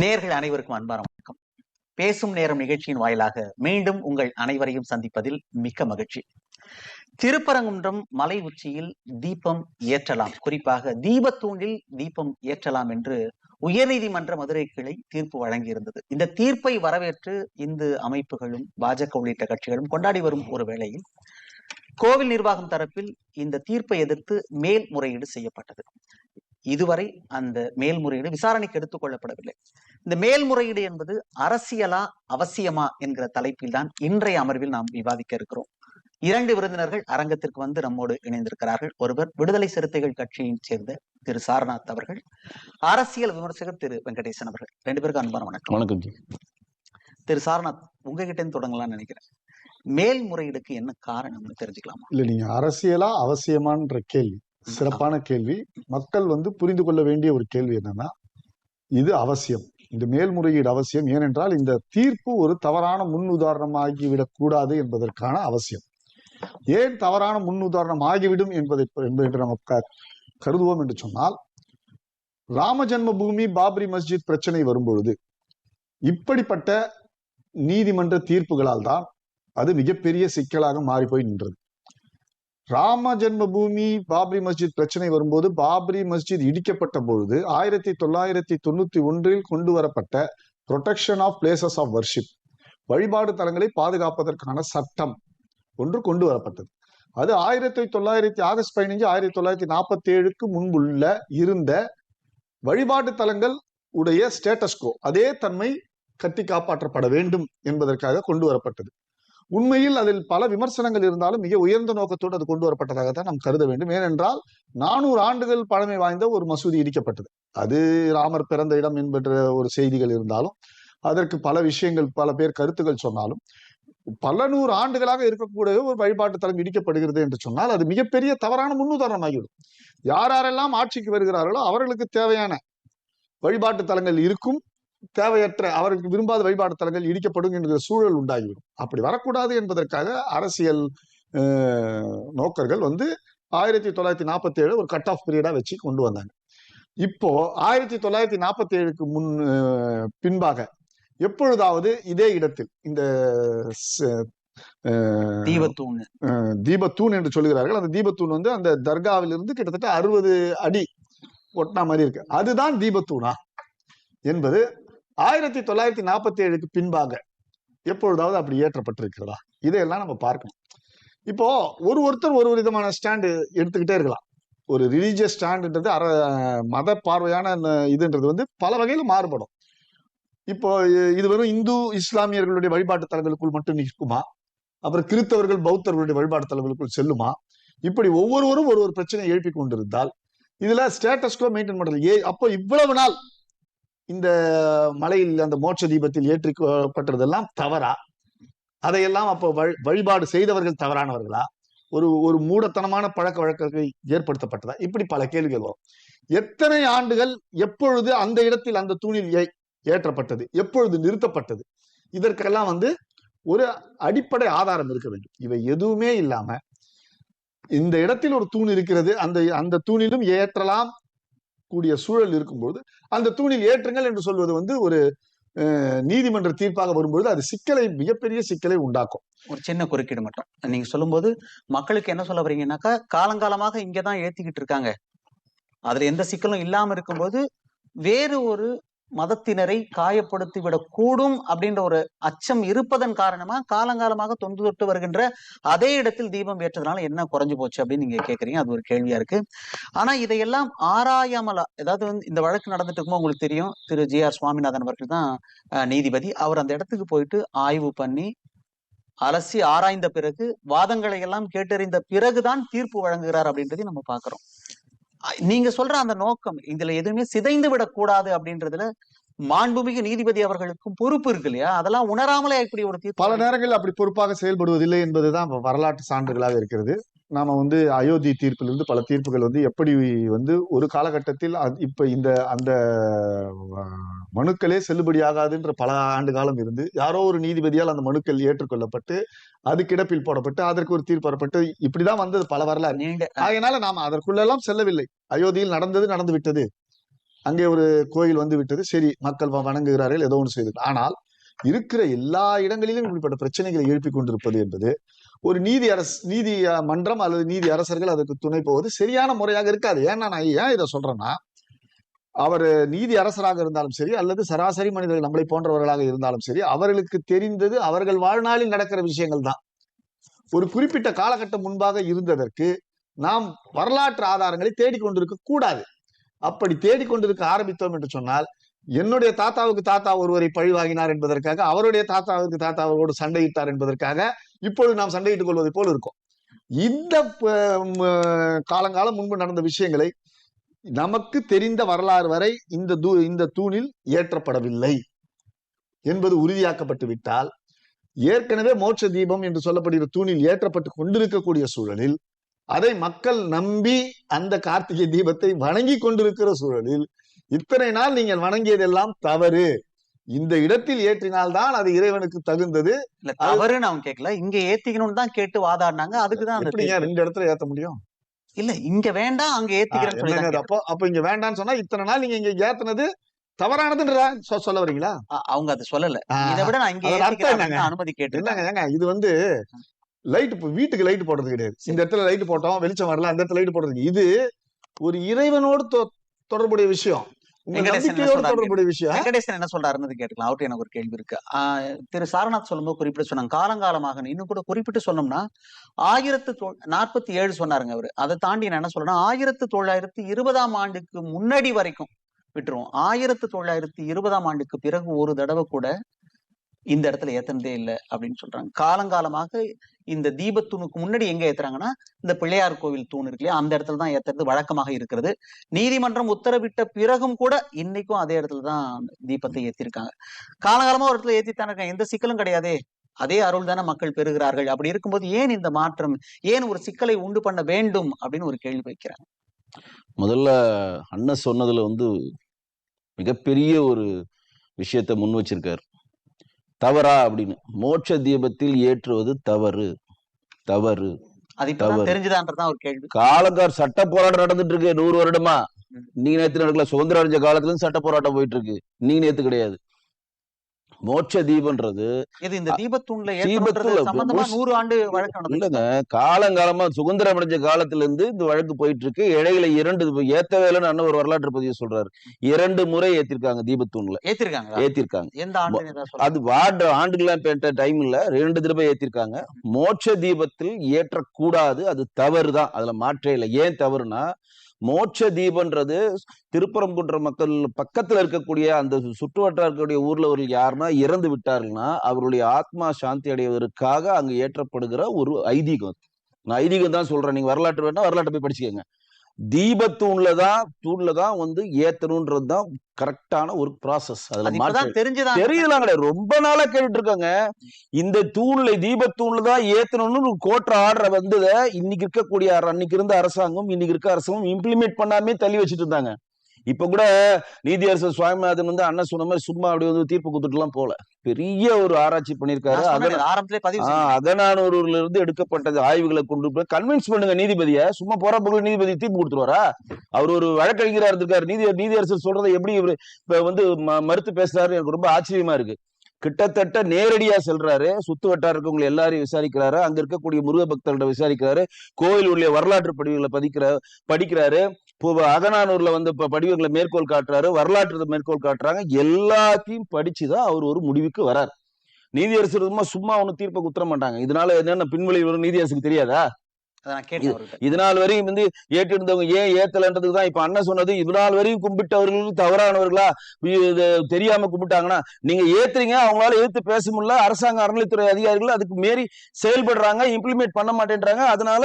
நேர்கள் அனைவருக்கும் அன்பான வணக்கம். பேசும் நேரம் நிகழ்ச்சியின் வாயிலாக மீண்டும் உங்கள் அனைவரையும் சந்திப்பதில் மிக்க மகிழ்ச்சி. திருப்பரங்குன்றம் மலை உச்சியில் தீபம் ஏற்றலாம். குறிப்பாக தீபத்தூண்டில் தீபம் ஏற்றலாம் என்று உயர்நீதிமன்ற மதுரை கிளை தீர்ப்பு வழங்கியிருந்தது. இந்த தீர்ப்பை வரவேற்று இந்து அமைப்புகளும் பாஜக உள்ளிட்ட கட்சிகளும் கொண்டாடி வரும் ஒரு வேளையில் கோவில் நிர்வாகம் தரப்பில் இந்த தீர்ப்பை எதிர்த்து மேல்முறையீடு செய்யப்பட்டது. இதுவரை அந்த மேல்முறையீடு விசாரணைக்கு எடுத்துக் கொள்ளப்படவில்லை. இந்த மேல்முறையீடு என்பது அரசியலா அவசியமா என்கிற தலைப்பில் தான் இன்றைய அமர்வில் நாம் விவாதிக்க இருக்கிறோம். இரண்டு விருந்தினர்கள் அரங்கத்திற்கு வந்து நம்மோடு இணைந்திருக்கிறார்கள். ஒருவர் விடுதலை சிறுத்தைகள் கட்சியின் சேர்ந்த திரு சாரநாத் அவர்கள் அரசியல் விமர்சகர் திரு வெங்கடேசன் அவர்கள். ரெண்டு பேருக்கும் அன்பான வணக்கம். வணக்கம் ஜி. திரு சாரநாத் உங்ககிட்ட தொடங்கலாம்னு நினைக்கிறேன். மேல்முறையீடுக்கு என்ன காரணம்னு தெரிஞ்சுக்கலாமா? இல்ல நீங்க அரசியலா அவசியமான்ற கேள்வி. சிறப்பான கேள்வி. மக்கள் வந்து புரிந்து கொள்ள வேண்டிய ஒரு கேள்வி என்னன்னா இது அவசியம். இந்த மேல்முறையீடு அவசியம். ஏனென்றால் இந்த தீர்ப்பு ஒரு தவறான முன் உதாரணம் ஆகிவிடக் கூடாது என்பதற்கான அவசியம். ஏன் தவறான முன் உதாரணம் ஆகிவிடும் என்பதை என்று நம்ம க- கருதுவோம் என்று சொன்னால் ராம ஜென்ம பூமி பாபரி மஸ்ஜித் பிரச்சனை வரும்பொழுது இப்படிப்பட்ட நீதிமன்ற தீர்ப்புகளால் தான் அது மிகப்பெரிய சிக்கலாக மாறி போய் நின்றது. ராம ஜென்ம பூமி பாபரி மஸ்ஜித் பிரச்சனை வரும்போது பாபரி மஸ்ஜித் இடிக்கப்பட்ட பொழுது ஆயிரத்தி தொள்ளாயிரத்தி தொண்ணூத்தி ஒன்றில் கொண்டு வரப்பட்ட protection of places of worship வழிபாடு தலங்களை பாதுகாப்பதற்கான சட்டம் ஒன்று கொண்டு வரப்பட்டது. அது ஆயிரத்தி தொள்ளாயிரத்தி ஆகஸ்ட் பதினஞ்சு ஆயிரத்தி தொள்ளாயிரத்தி நாற்பத்தி ஏழுக்கு முன்புள்ள இருந்த வழிபாட்டு தலங்கள் உடைய ஸ்டேட்டஸ்கோ அதே தன்மை கட்டி காப்பாற்றப்பட வேண்டும் என்பதற்காக கொண்டு வரப்பட்டது. உண்மையில் அதில் பல விமர்சனங்கள் இருந்தாலும் மிக உயர்ந்த நோக்கத்தோடு அது கொண்டு வரப்பட்டதாக தான் நாம் கருத வேண்டும். ஏனென்றால் நானூறு ஆண்டுகள் பழமை வாய்ந்த ஒரு மசூதி இடிக்கப்பட்டது. அது ராமர் பிறந்த இடம் என்கின்ற ஒரு செய்திகள் இருந்தாலும் அதற்கு பல விஷயங்கள் பல பேர் கருத்துக்கள் சொன்னாலும் பல நூறு ஆண்டுகளாக இருக்கக்கூடிய ஒரு வழிபாட்டு தலம் இடிக்கப்படுகிறது என்று சொன்னால் அது மிகப்பெரிய தவறான முன்னுதாரணமாகிவிடும். யார் யாரெல்லாம் ஆட்சிக்கு வருகிறார்களோ அவர்களுக்கு தேவையான வழிபாட்டு தலங்கள் இருக்கும். தேவையற்ற அவருக்கு விரும்பாத வழிபாட்டு தலங்கள் இடிக்கப்படும் என்கிற சூழல் உண்டாகிவிடும். அப்படி வரக்கூடாது என்பதற்காக அரசியல் நோக்கர்கள் வந்து ஆயிரத்தி தொள்ளாயிரத்தி நாற்பத்தி ஏழு ஒரு கட் ஆஃப் பீரியடா வச்சு கொண்டு வந்தாங்க. இப்போ ஆயிரத்தி தொள்ளாயிரத்தி நாற்பத்தி ஏழுக்கு முன் பின்பாக எப்பொழுதாவது இதே இடத்தில் இந்த தீபத்தூண். தீபத்தூண் என்று சொல்லுகிறார்கள். அந்த தீபத்தூண் வந்து அந்த தர்காவிலிருந்து கிட்டத்தட்ட அறுபது அடி ஒட்டினா மாதிரி இருக்கு. அதுதான் தீபத்தூணா என்பது ஆயிரத்தி தொள்ளாயிரத்தி நாற்பத்தி ஏழுக்கு பின்பாக எப்பொழுதாவது அப்படி ஏற்றப்பட்டிருக்கிறதா இதையெல்லாம் நம்ம பார்க்கணும். இப்போ ஒரு ஒருத்தர் ஒரு விதமான ஸ்டாண்டு எடுத்துக்கிட்டே இருக்கலாம். ஒரு ரிலீஜியஸ் ஸ்டாண்டுன்றது அற மத பார்வையான இதுன்றது வந்து பல வகையில மாறுபடும். இப்போ இது வெறும் இந்து இஸ்லாமியர்களுடைய வழிபாட்டு தலங்களுக்குள் மட்டும் நிற்குமா? அப்புறம் கிறித்தவர்கள் பௌத்தர்களுடைய வழிபாட்டு தலங்களுக்குள் செல்லுமா? இப்படி ஒவ்வொருவரும் ஒரு ஒரு பிரச்சனையை எழுப்பி கொண்டிருந்தால் இதுல ஸ்டேட்டஸ்கோ மெயின்டைன் பண்றது ஏ அப்போ இவ்வளவு நாள் இந்த மலையில் அந்த மோட்ச தீபத்தில் ஏற்றிக்கப்பட்டதெல்லாம் தவறா? அதையெல்லாம் அப்போ வழி- வழிபாடு செய்தவர்கள் தவறானவர்களா? ஒரு ஒரு மூடத்தனமான பழக்க வழக்கத்தை ஏற்படுத்தப்பட்டதா? இப்படி பல கேள்விகள் வரும் எத்தனை ஆண்டுகள் எப்பொழுது அந்த இடத்தில் அந்த தூணில் ஏற்றப்பட்டது? எப்பொழுது நிறுத்தப்பட்டது? இதற்கெல்லாம் வந்து ஒரு அடிப்படை ஆதாரம் இருக்க வேண்டும். இவை எதுவுமே இல்லாம இந்த இடத்தில் ஒரு தூண் இருக்கிறது அந்த அந்த தூணிலும் ஏற்றலாம் கூடிய சூழல் இருக்கும்போது அந்த தூணில் ஏற்றுங்கள் என்று சொல்வது வந்து ஒரு நீதிமன்ற தீர்ப்பாக வரும்பொழுது அது சிக்கலை மிகப்பெரிய சிக்கலை உண்டாக்கும். ஒரு சின்ன குறுக்கீடு மட்டும். நீங்க சொல்லும்போது மக்களுக்கு என்ன சொல்ல வரீங்கன்னாக்கா காலங்காலமாக இங்கதான் ஏத்திக்கிட்டு இருக்காங்க. அதுல எந்த சிக்கலும் இல்லாம இருக்கும்போது வேறு ஒரு மதத்தினரை காயப்படுத்தி விடக்கூடும் அப்படின்ற ஒரு அச்சம் இருப்பதன் காரணமா காலங்காலமாக தொன்று தொட்டு வருகின்ற அதே இடத்தில் தீபம் ஏற்றதுனால என்ன குறைஞ்சு போச்சு அப்படின்னு நீங்க கேக்குறீங்க. அது ஒரு கேள்வியா இருக்கு. ஆனா இதையெல்லாம் ஆராயாமலா ஏதாவது வந்து இந்த வழக்கு நடந்துட்டு இருக்குமோ உங்களுக்கு தெரியும் திரு ஜி ஆர் சுவாமிநாதன் அவர்கள் தான் நீதிபதி. அவர் அந்த இடத்துக்கு போயிட்டு ஆய்வு பண்ணி அலசி ஆராய்ந்த பிறகு வாதங்களை எல்லாம் கேட்டறிந்த பிறகுதான் தீர்ப்பு வழங்குகிறார் அப்படின்றதையும் நம்ம பாக்குறோம். நீங்க சொல்ற அந்த நோக்கம் இதுல எதுவுமே சிதைந்து விடக்கூடாது அப்படின்றதுல மாண்புமிகு நீதிபதி அவர்களுக்கும் பொறுப்பு இருக்கு இல்லையா? அதெல்லாம் உணராமலே இப்படி ஒரு பல நேரங்களில் அப்படி பொறுப்பாக செயல்படுவதில்லை என்பதுதான் வரலாற்று சான்றுகளாக இருக்கிறது. நாம வந்து அயோத்தி தீர்ப்பிலிருந்து பல தீர்ப்புகள் வந்து எப்படி வந்து ஒரு காலகட்டத்தில் இப்ப இந்த அந்த மனுக்களே செல்லுபடியாகாதுன்ற பல ஆண்டு காலம் இருந்து யாரோ ஒரு நீதிபதியால் அந்த மனுக்கள் ஏற்றுக்கொள்ளப்பட்டு அது கிடப்பில் போடப்பட்டு அதற்கு ஒரு தீர்ப்பு வரப்பட்டு இப்படிதான் வந்தது பல வரலாறு. அதனால நாம அதற்குள்ளெல்லாம் செல்லவில்லை. அயோத்தியில் நடந்தது நடந்து விட்டது. அங்கே ஒரு கோயில் வந்து விட்டது. சரி மக்கள் வணங்குகிறார்கள் ஏதோ ஒன்று செய்து ஆனால் இருக்கிற எல்லா இடங்களிலும் இப்படிப்பட்ட பிரச்சனைகளை எழுப்பிக் கொண்டிருப்பது என்பது ஒரு நீதி அரசு நீதி மன்றம் அல்லது நீதி அரசர்கள் அதுக்கு துணை போவது சரியான முறையாக இருக்காது. ஏன்னா நான் ஏன் இதை சொல்றேன்னா அவர் நீதி அரசராக இருந்தாலும் சரி அல்லது சராசரி மனிதர்கள் நம்மளை போன்றவர்களாக இருந்தாலும் சரி அவர்களுக்கு தெரிந்தது அவர்கள் வாழ்நாளில் நடக்கிற விஷயங்கள் தான். ஒரு குறிப்பிட்ட காலகட்டம் முன்பாக இருந்ததற்கு நாம் வரலாற்று ஆதாரங்களை தேடிக்கொண்டிருக்க கூடாது. அப்படி தேடிக்கொண்டிருக்க ஆரம்பித்தோம் என்று சொன்னால் என்னுடைய தாத்தாவுக்கு தாத்தா ஒருவரை பழிவாங்கினார் என்பதற்காக அவருடைய தாத்தாவுக்கு தாத்தா அவரோடு சண்டையிட்டார் என்பதற்காக இப்பொழுது நாம் சண்டையிட்டுக் கொள்வதை போல் இருக்கும். இந்த காலங்காலம் முன்பு நடந்த விஷயங்களை நமக்கு தெரிந்த வரலாறு வரை இந்த தூ இந்த தூணில் ஏற்றப்படவில்லை என்பது உறுதியாக்கப்பட்டு விட்டால் ஏற்கனவே மோட்ச தீபம் என்று சொல்லப்படுகிற தூணில் ஏற்றப்பட்டு கொண்டிருக்கக்கூடிய சூழலில் அதை மக்கள் நம்பி அந்த கார்த்திகை தீபத்தை வணங்கி கொண்டிருக்கிற சூழலில் இத்தனை நாள் நீங்கள் வணங்கியதெல்லாம் தவறு. இந்த இடத்தில் ஏற்றினால்தான் அது இறைவனுக்கு தகுந்தது. இல்ல தவறுன்னு அவங்க கேட்கல இங்க ஏத்திக்கணும்னு தான் கேட்டு வாதாடினாங்க. அதுக்குதான் எப்படிங்க. ரெண்டு இடத்துல ஏத்த முடியும்? இல்ல இங்க வேண்டாம் அங்க அது அப்போ அப்ப இங்க வேண்டாம்னு சொன்னா இத்தனை நாள் நீங்க இங்க ஏத்துனது தவறானதுன்றதா சொ- சொல்ல வரீங்களா? அவங்க அது சொல்லல. இதை விட நான் இங்க ஏத்திக்கிறேன் அனுமதி கேட்டு ஏங்க இது வந்து லைட் வீட்டுக்கு லைட் போடுறது கிடையாது. இந்த இடத்துல லைட் போட்டோம் வெளிச்சம் வரல அந்த இடத்துல லைட் போடுறது இது ஒரு இறைவனோடு தொடர்புடைய விஷயம். வெங்கடேசன் என்ன சொல்றாருன்னு கேட்டுக்கலாம். அவர்கிட்ட எனக்கு ஒரு கேள்வி இருக்கு. திரு சாரநாத் சொல்லும்போது குறிப்பிட்டு சொன்னாங்க. காலங்காலமாக இன்னும் கூட குறிப்பிட்டு சொன்னோம்னா ஆயிரத்து நாற்பத்தி ஏழு சொன்னாருங்க அவரு. அதை தாண்டி நான் என்ன சொல்றேன்னா ஆயிரத்து தொள்ளாயிரத்தி இருபதாம் ஆண்டுக்கு முன்னாடி வரைக்கும் விட்டுருவோம். ஆயிரத்து தொள்ளாயிரத்தி இருபதாம் ஆண்டுக்கு பிறகு ஒரு தடவை கூட இந்த இடத்துல ஏத்துனதே இல்லை அப்படின்னு சொல்றாங்க. காலங்காலமாக இந்த தீபத்தூணுக்கு முன்னாடி எங்க ஏத்துறாங்கன்னா இந்த பிள்ளையார் கோவில் தூண் இருக்கு இல்லையா? அந்த இடத்துல தான் ஏத்துறது வழக்கமாக இருக்கிறது. நீதிமன்றம் உத்தரவிட்ட பிறகும் கூட இன்னைக்கும் அதே இடத்துல தான் தீபத்தை ஏத்திருக்காங்க. காலகாலமா ஒரு இடத்துல ஏத்தித்தானே இருக்காங்க. எந்த சிக்கலும் கிடையாதே. அதே அருள் தானே மக்கள் பெறுகிறார்கள். அப்படி இருக்கும்போது ஏன் இந்த மாற்றம்? ஏன் ஒரு சிக்கலை உண்டு பண்ண வேண்டும்? அப்படின்னு ஒரு கேள்வி வைக்கிறாங்க. முதல்ல அண்ணன் சொன்னதுல வந்து மிகப்பெரிய ஒரு விஷயத்தை முன் வச்சிருக்காரு. தவறா அப்படின்னு. மோட்ச தீபத்தில் ஏற்றுவது தவறு. தவறு. காலங்கார் சட்ட போராட்டம் நடந்துட்டு இருக்கு நூறு வருடமா. நீங்க நேத்து நடக்கல சுதந்திரம் அடைஞ்ச காலத்துல இருந்து சட்ட போராட்டம் போயிட்டு இருக்கு. நீங்க நேத்து கிடையாது. மோட்ச தீபன்றது இது இந்த தீபத்தூண்ல புஷ்- நூறு ஆண்டு வழக்கு இல்லைங்க. காலங்காலமா சுதந்திரம் அடைஞ்ச காலத்துல இருந்து இந்த வழக்கு போயிட்டு இருக்கு இடையில இரண்டு ஏத்தவே இல்லைன்னு அண்ணன் ஒரு வரலாற்று பதிவு சொல்றாரு. இரண்டு முறை ஏத்திருக்காங்க தீபத்தூண்ல. ஏத்திருக்காங்க. சொல்லுங்க. அது வார்டு ஆண்டுகளாம் டைம் இல்ல. ரெண்டு தடவை ஏத்திருக்காங்க. மோட்ச தீபத்தில் ஏற்றக்கூடாது. அது தவறு தான் அதுல மாற்றே இல்லை. ஏன் தவறுனா மோட்ச தீபன்றது திருப்பரங்குன்ற மக்கள் பக்கத்துல இருக்கக்கூடிய அந்த சுற்றுவட்டார இருக்கக்கூடிய ஊர்ல அவர்கள் யாருன்னா இறந்து விட்டார்கள்னா அவருடைய ஆத்மா சாந்தி அடைவதற்காக அங்கு ஏற்றப்படுகிற ஒரு ஐதீகம். நான் ஐதீகம் தான் சொல்றேன். நீங்க வரலாற்று வேணா வரலாற்றை போய் படிச்சுக்கோங்க. தீபத்தூண்ல தான் தூண்ல தான் வந்து ஏத்தணும்ன்றது தான் கரெக்டான ஒரு ப்ராசஸ் அது அதுல தெரிஞ்சுதான் தெரியலாம் கிடையாது ரொம்ப நாளா கேட்டுட்டு இருக்காங்க இந்த தூண்ல தீபத்தூண்ல தான் ஏத்தணும்னு ஒரு கோட்டை ஆர்டர் வந்ததை இன்னைக்கு இருக்கக்கூடிய அன்னைக்கு இருந்த அரசாங்கம் இன்னைக்கு இருக்க அரசாங்கம் இம்ப்ளிமெண்ட் பண்ணாமே தள்ளி வச்சுட்டு இருந்தாங்க. இப்ப கூட நீதியரசர் சுவாமிநாதன் வந்து அண்ணன் சொன்ன மாதிரி சும்மா அப்படி வந்து தீர்ப்பு கொடுத்துட்டு எல்லாம் போல. பெரிய ஒரு ஆராய்ச்சி பண்ணிருக்காரு. ஆரம்பத்திலே. அகநானூறுல இருந்து எடுக்கப்பட்ட ஆய்வுகளை கொண்டு போய் கன்வின்ஸ் பண்ணுங்க நீதிபதிய. சும்மா போற போக நீதிபதி தீர்ப்பு கொடுத்துருவாரா? அவர் ஒரு வழக்கறிஞரா இருந்திருக்காரு. நீதி நீதியரசர் சொல்றதை எப்படி இவரு இப்ப வந்து மறுத்து பேசுறாரு? எனக்கு ரொம்ப ஆச்சரியமா இருக்கு. கிட்டத்தட்ட நேரடியா செல்றாரு. சுத்து வட்டார இருக்கவங்க எல்லாரையும் விசாரிக்கிறாரு. அங்க இருக்கக்கூடிய முருக பக்தர்கிட்ட விசாரிக்கிறாரு. கோயிலுடைய வரலாற்று படிவுகளை பதிக்கிற படிக்கிறாரு. இப்போ அகநானூர்ல வந்து இப்ப படிவங்களை மேற்கோள் காட்டுறாரு வரலாற்று மேற்கோள் காட்டுறாங்க. எல்லாத்தையும் படிச்சுதான் அவர் ஒரு முடிவுக்கு வரார். நீதியரசு சும்மா சும்மா தீர்ப்பை குத்துற மாட்டாங்க. இதனால என்னென்ன பின்வழி வரும் நீதியரசுக்கு தெரியாதா? அதை நான் கேட்டேன் அவர்கிட்ட. இது நாள் வரையும் வந்து ஏற்றிருந்தவங்க ஏன் ஏத்தலன்றதுக்கு தான் இப்ப அண்ணன் சொன்னது. இது நாள் வரையும் கும்பிட்டவர்கள் தவறானவர்களா? தெரியாம கும்பிட்டாங்கன்னா நீங்க ஏத்துறீங்க அவங்களால எதிர்த்து பேச முடியல அரசாங்க அறநிலைத்துறை அதிகாரிகள் அதுக்கு மீறி செயல்படுறாங்க இம்ப்ளிமெண்ட் பண்ண மாட்டேன்றாங்க. அதனால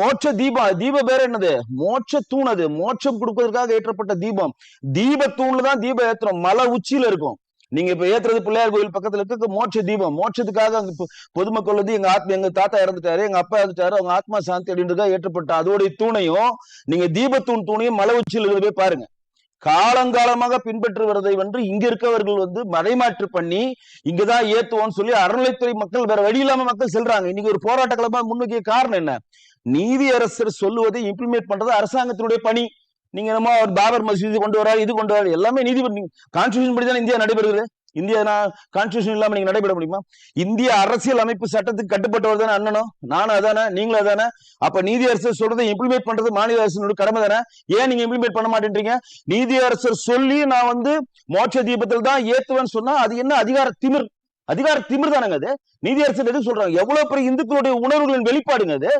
மோட்ச தீபம் தீப பேர் என்னது? மோட்ச தூண் அது. மோட்சம் கொடுப்பதற்காக ஏற்றப்பட்ட தீபம். தீப தூண்ல தான் தீபம் ஏத்துறோம். மலை உச்சியில இருக்கும். நீங்க இப்ப ஏத்துறது பிள்ளையார் கோயில் பக்கத்துல இருக்க மோட்ச தீபம். மோட்சத்துக்காக அங்க பொதுமக்கள் வந்து எங்க ஆத்மா எங்க தாத்தா இறந்துட்டாரு எங்க அப்பா இறந்துட்டாரு அவங்க ஆத்மா சாந்தி அப்படின்றதுக்காக ஏற்றப்பட்ட அதோடைய தூணையும் நீங்க தீபத்தூண் தூணையும் மலை உச்சியில் போய் பாருங்க. காலங்காலமாக பின்பற்றுவதை வந்து இங்க இருக்கவர்கள் வந்து மறைமாற்று பண்ணி இங்கதான் ஏத்துவோம்னு சொல்லி அறநிலைத்துறை மக்கள் வேற வழி இல்லாம மக்கள் செல்றாங்க. இன்னைக்கு ஒரு போராட்ட களமா முன்வைக்க காரணம் என்ன? நீதியரசர் சொல்லுவதை இம்ப்ளிமெண்ட் பண்றது அரசாங்கத்தினுடைய பணி. நீங்க என்னமோ அவர் பாபர் மசூதி கொண்டு வராரு இது கொண்டு வராரு எல்லாமே நீதிபதி கான்ஸ்டியூஷன் படி தான் இந்தியா நடைபெறுகிறது. இந்தியா கான்ஸ்டியூஷன் இல்லாம நீங்க நடைபெற முடியுமா? இந்திய அரசியல் அமைப்பு சட்டத்துக்கு கட்டுப்பட்டவர் தானே அண்ணனும் நானும் அதானே நீங்களும் அதானே? அப்ப நீதி அரசர் சொல்றதை இம்ப்ளிமெண்ட் பண்றது மாநில அரசினோட கடமை தானே? ஏன் நீங்க இம்ப்ளிமெண்ட் பண்ண மாட்டேன்றீங்க? நீதி அரசர் சொல்லி நான் வந்து மோட்ச தீபத்தில் தான் ஏத்துவேன்னு சொன்னா அது என்ன அதிகார திமிர்? அதிகார திமிர் தானங்க அது. நீதி அரசர் எது சொல்றாங்க? எவ்வளவு பெரிய இந்துக்களுடைய உணர்வுகளின் வெளிப்பாடுங்க அது.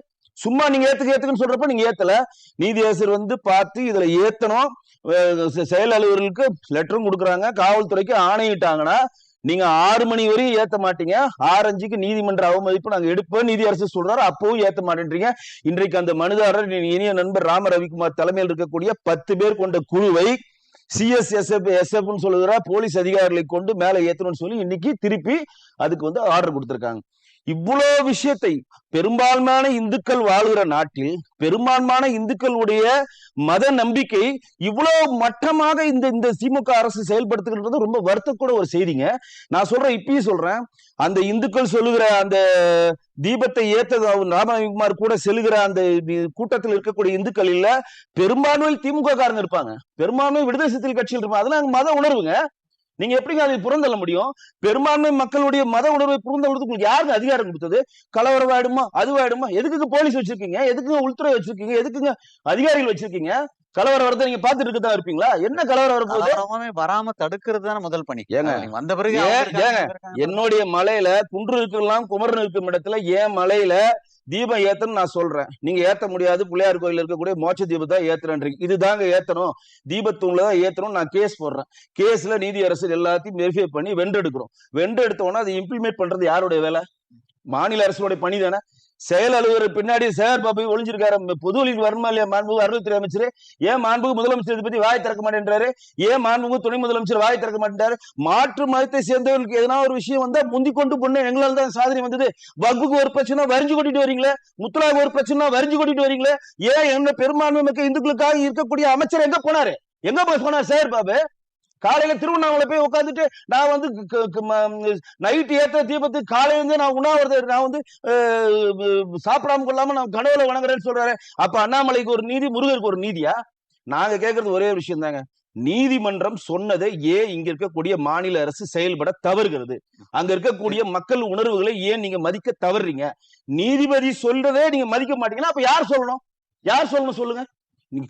சும்மா நீங்க ஏத்துக்க ஏத்துக்குன்னு சொல்றப்ப நீங்க ஏத்தல. நீதியரசர் வந்து பார்த்து இதுல ஏத்தணும். செயல் அலுவலர்களுக்கு லெட்டரும் கொடுக்குறாங்க. காவல்துறைக்கு ஆணையிட்டாங்கன்னா நீங்க ஆறு மணி வரையும் ஏத்த மாட்டீங்க. ஆரஞ்சுக்கு நீதிமன்ற அவமதிப்பு நாங்க எடுப்போம். நீதி அரசு சொல்றாரு அப்பவும் ஏத்த மாட்டேன்றீங்க. இன்றைக்கு அந்த மனுதாரர் இனிய நண்பர் ராம ரவிக்குமார் தலைமையில் இருக்கக்கூடிய பத்து பேர் கொண்ட குழுவை சிஎஸ்எஸ்எஃப் எஸ்எஃப்னு சொல்லுகிற போலீஸ் அதிகாரிகளை கொண்டு மேல ஏத்தணும்னு சொல்லி இன்னைக்கு திருப்பி அதுக்கு வந்து ஆர்டர் கொடுத்துருக்காங்க. இவ்வளோ விஷயத்தை பெரும்பான்மையான இந்துக்கள் வாழ்கிற நாட்டில் பெரும்பான்மையான இந்துக்களுடைய மத நம்பிக்கை இவ்வளவு மட்டமாக இந்த இந்த திமுக அரசு செயல்படுத்துகிறது ரொம்ப வருத்தக்கூட ஒரு செய்திங்க. நான் சொல்றேன் இப்பயும் சொல்றேன். அந்த இந்துக்கள் சொல்லுகிற அந்த தீபத்தை ஏத்தது அவர் கூட செல்லுகிற அந்த கூட்டத்தில் இருக்கக்கூடிய இந்துக்கள் இல்ல. பெரும்பான்மையில் திமுக காரங்க இருப்பாங்க. பெரும்பான்மை விடுதலை சிறுத்தைகள் கட்சியில் இருப்பாங்க. அதெல்லாம் மத உணர்வுங்க. நீங்க எப்படிங்க அதை புறந்தள்ள முடியும்? பெரும்பான்மை மக்களுடைய மத உணர்வை புரிந்தவர்களுக்கு உங்களுக்கு யாருக்கு அதிகாரம் கொடுத்தது? கலவரம் ஆயிடுமா? அதுவாயிடுமா எதுக்குங்க போலீஸ் வச்சிருக்கீங்க? எதுக்குங்க உள்துறை வச்சிருக்கீங்க? எதுக்குங்க அதிகாரிகள் வச்சிருக்கீங்க? கலவரம் வரதை நீங்க பாத்துட்டு இருக்கதான் இருப்பீங்களா? என்ன கலவரம் வரப்போகுது வராம தடுக்கிறது தானே முதல் பணி. ஏங்க, வந்த பிறகு ஏங்க. என்னுடைய மலையில குன்று இருக்கலாம் குமரன் இருக்கும் இடத்துல ஏன் மலையில தீபம் ஏத்தணும் நான் சொல்றேன். நீங்க ஏத்த முடியாது. பிள்ளையார் கோயில் இருக்கக்கூடிய மோட்ச தீபத்தை ஏத்துறேன்றீங்க. இதுதாங்க ஏத்தணும். தீபத்தூண்ல தான் ஏத்தணும் நான் கேஸ் போடுறேன். கேஸ்ல நீதி அரசு எல்லாத்தையும் வெரிஃபை பண்ணி வென்றெடுக்கிறோம். வென்றெடுத்தோன்னா அதை இம்ப்ளிமெண்ட் பண்றது யாருடைய வேலை? மாநில அரசுடைய பணி தானே? செயல் அலுவலர் பின்னாடி சேகர் பாபு ஒளிஞ்சிருக்காரு. பொது வழியில் வருமா இல்லையா? மாண்புமிகு அறுபத்தி அமைச்சர். ஏன் மாண்புமிகு முதலமைச்சர் இதை பத்தி வாய் திறக்க மாட்டேன்றாரு? ஏன் மாண்புமிகு துணை முதலமைச்சர் வாய் திறக்க மாட்டேன்றாரு? மாற்று மதத்தை சேர்ந்தவர்களுக்கு எதனா ஒரு விஷயம் வந்தா முந்தி கொண்டு பொண்ணு எங்களால் தான் சாதனை வந்தது. வகுப்புக்கு ஒரு பிரச்சனை வரிஞ்சு கொட்டிட்டு வரீங்களே? முத்தலாக ஒரு பிரச்சனை வரிஞ்சு கொட்டிட்டு வரீங்களே? ஏன் என்ன பெரும்பான்மை மிக்க இந்துக்களுக்காக இருக்கக்கூடிய அமைச்சர் எங்க போனாரு? எங்க போய் போனார் சேகர் பாபு? காலையில திருவண்ணாமலை போய் உட்காந்துட்டு நான் வந்து நைட்டு ஏத்த தீபத்துக்கு காலையில இருந்து நான் உண்ணாவிரதம் நான் வந்து சாப்பிடாம கொள்ளாம நான் கனவுல வணங்குறேன்னு சொல்றாரு. அப்ப அண்ணாமலைக்கு ஒரு நீதி முருகருக்கு ஒரு நீதியா? நாங்க கேட்கறது ஒரே ஒரு விஷயம் தாங்க. நீதிமன்றம் சொன்னதை ஏன் இங்க இருக்கக்கூடிய மாநில அரசு செயல்பட தவறுகிறது? அங்க இருக்கக்கூடிய மக்கள் உணர்வுகளை ஏன் நீங்க மதிக்க தவறுறீங்க? நீதிபதி சொல்றதே நீங்க மதிக்க மாட்டீங்கன்னா அப்ப யார் சொல்லணும்? யார் சொல்லணும் சொல்லுங்க?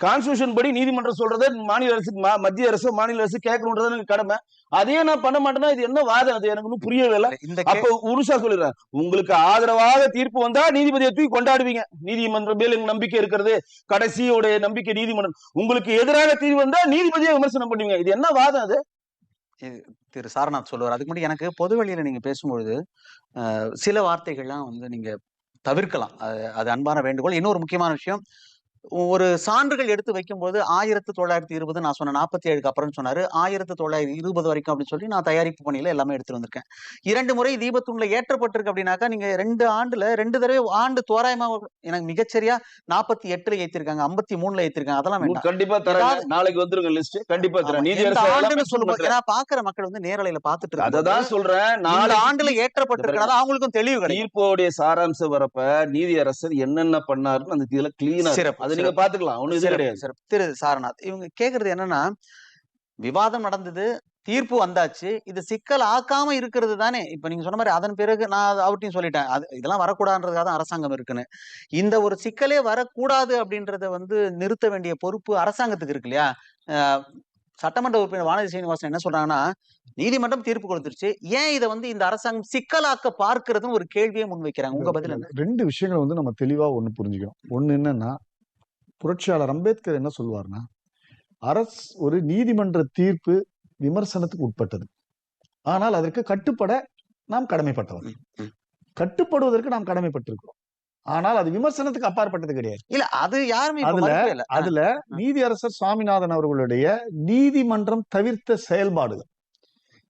கான்ஸ்டியூஷன் படி நீதிமன்றம் சொல்றதை மாநில அரசு மத்திய அரசு மாநில அரசு கேட்கணுன்றது எனக்கு கடமை. அதையே நான் பண்ண மாட்டேன்னா இது என்ன வாதம்? அது எனக்கு இன்னும் புரியவே இல்லை. அப்ப உருசா சொல்லிடுறேன். உங்களுக்கு ஆதரவாக தீர்ப்பு வந்தா நீதிபதியை தூக்கி கொண்டாடுவீங்க. நீதிமன்றம் மேல் எனக்கு நம்பிக்கை இருக்கிறது. கடைசியோடைய நம்பிக்கை நீதிமன்றம். உங்களுக்கு எதிராக தீர்வு வந்தா நீதிபதியை விமர்சனம் பண்ணுவீங்க. இது என்ன வாதம் அது? திரு சாரநாத் சொல்லுவார். அதுக்கு முன்னாடி எனக்கு பொது வெளியில நீங்க பேசும்பொழுது சில வார்த்தைகள்லாம் வந்து நீங்க தவிர்க்கலாம். அது அது அன்பான வேண்டுகோள். இன்னொரு முக்கியமான விஷயம் ஒரு சான்றுகள் எடுத்து வைக்கும்போது ஆயிரத்தி தொள்ளாயிரத்தி இருபது நான் சொன்ன நாற்பத்தி ஏழுக்கு அப்புறம் சொன்னாரு. ஆயிரத்தி தொள்ளாயிரத்தி இருபது வரைக்கும் அப்படின்னு சொல்லி நான் தயாரிப்பு பணியில எல்லாமே எடுத்துட்டு வந்திருக்கேன். இரண்டு முறை தீபத்தூண்ல ஏற்றப்பட்டிருக்கு அப்படின்னாக்கா நீங்க ரெண்டு ஆண்டுல ரெண்டு தடவை ஆண்டு தோராயமா எனக்கு மிகச்சரியா நாற்பத்தி எட்டுல ஏத்திருக்காங்க ஐம்பத்தி மூணுல ஏத்திருக்காங்க. அதெல்லாம் வேண்டாம். கண்டிப்பா தரேன் நாளைக்கு வந்துருங்க லிஸ்ட் கண்டிப்பா தரேன். சொல்லும்போது ஏன்னா பாக்குற மக்கள் வந்து நேரலையில பாத்துட்டு இருக்காங்க அததான் சொல்றேன். நாளைக்கு ஆண்டுல ஏற்றப்பட்டிருக்கிறதா அவங்களுக்கும் தெளிவு கிடைக்கும். தீர்ப்போடைய சாராம்சம் வரப்ப நீதி அரசர் என்னென்ன பண்ணாருன்னு அந்த இதுல கிளீனா சிறப்பு, அதை நீங்க. பாத்துக்கலாம். ஒண்ணு இது கிடையாது. திரு சாரநாத் இவங்க கேக்குறது என்னன்னா விவாதம் நடந்தது தீர்ப்பு வந்தாச்சு இது சிக்கல் ஆக்காம இருக்கிறது தானே. இப்ப நீங்க சொன்ன மாதிரி அதன் பிறகு நான் அவர்ட்டையும் சொல்லிட்டேன். அது இதெல்லாம் வரக்கூடாதுன்றதுக்காக தான் அரசாங்கம் இருக்குன்னு. இந்த ஒரு சிக்கலே வரக்கூடாது அப்படின்றத வந்து நிறுத்த வேண்டிய பொறுப்பு அரசாங்கத்துக்கு இருக்கு இல்லையா? சட்டமன்ற உறுப்பினர் வானதி சீனிவாசன் என்ன சொல்றாங்கன்னா நீதிமன்றம் தீர்ப்பு கொடுத்துருச்சு. ஏன் இதை வந்து இந்த அரசாங்கம் சிக்கலாக்க பார்க்கிறதுன்னு ஒரு கேள்வியை முன்வைக்கிறாங்க. உங்க பதில் ரெண்டு விஷயங்களை வந்து நம்ம தெளிவா ஒண்ணு புரிஞ்சுக்கணும். ஒண்ணு என்னன்னா புரட்சியாளர் அம்பேத்கர் என்ன சொல்வார்னா அரசு ஒரு நீதிமன்ற தீர்ப்பு விமர்சனத்துக்கு உட்பட்டது. ஆனால் அதற்கு கட்டுப்பட நாம் கடமைப்பட்டவர். கட்டுப்படுவதற்கு நாம் கடமைப்பட்டிருக்கிறோம். ஆனால் அது விமர்சனத்துக்கு அப்பாற்பட்டது கிடையாது. இல்ல அது யாருமே அதுல- அதுல நீதியரசர் சுவாமிநாதன் அவர்களுடைய நீதிமன்றம் தவிர்த்த செயல்பாடுகள்.